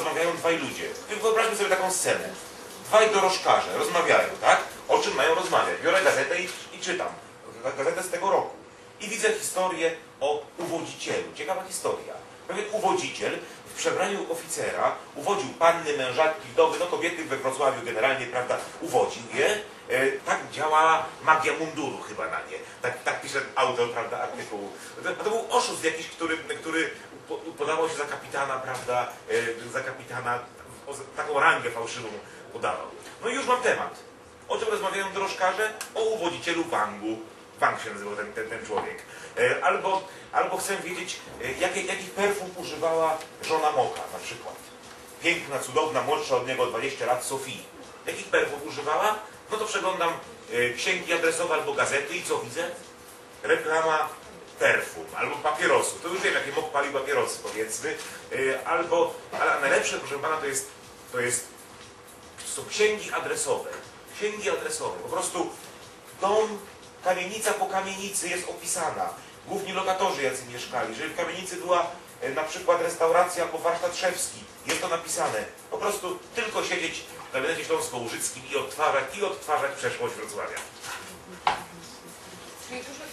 rozmawiają dwaj ludzie. Wyobraźmy sobie taką scenę. Dwaj dorożkarze rozmawiają, tak? O czym mają rozmawiać? Biorę gazetę i, i czytam. Ga- Gazetę z tego roku. I widzę historię o uwodzicielu. Ciekawa historia. Pewien uwodziciel w przebraniu oficera uwodził panny, mężatki, wdowy, no kobiety we Wrocławiu generalnie, prawda, uwodził je. E, tak działa magia munduru chyba na nie. Tak, tak pisze autor, prawda, artykułu. To, był oszust jakiś, który, który po- podawał się za kapitana, prawda, e, za kapitana, taką rangę fałszywą podawał. No i już mam temat. O czym rozmawiają drożkarze? O uwodzicielu Wangu. Wang się nazywał ten, ten, ten człowiek. E, Albo, albo chcę wiedzieć, e, jakie, jakich perfum używała żona Moka na przykład. Piękna, cudowna, młodsza od niego o 20 lat Sofii. Jakich perfum używała? No to przeglądam księgi adresowe albo gazety i co widzę? Reklama perfum albo papierosów. To już wiem, jakie Mok palił papierosy powiedzmy. E, Albo, ale najlepsze proszę pana to jest, to jest to są księgi adresowe. Księgi adresowe. Po prostu dom, kamienica po kamienicy jest opisana. Główni lokatorzy jacy mieszkali. Jeżeli w kamienicy była e, na przykład restauracja albo warsztat szewski, jest to napisane. Po prostu tylko siedzieć w gabinecie śląsko-łużyckim i odtwarzać, i odtwarzać przeszłość Wrocławia.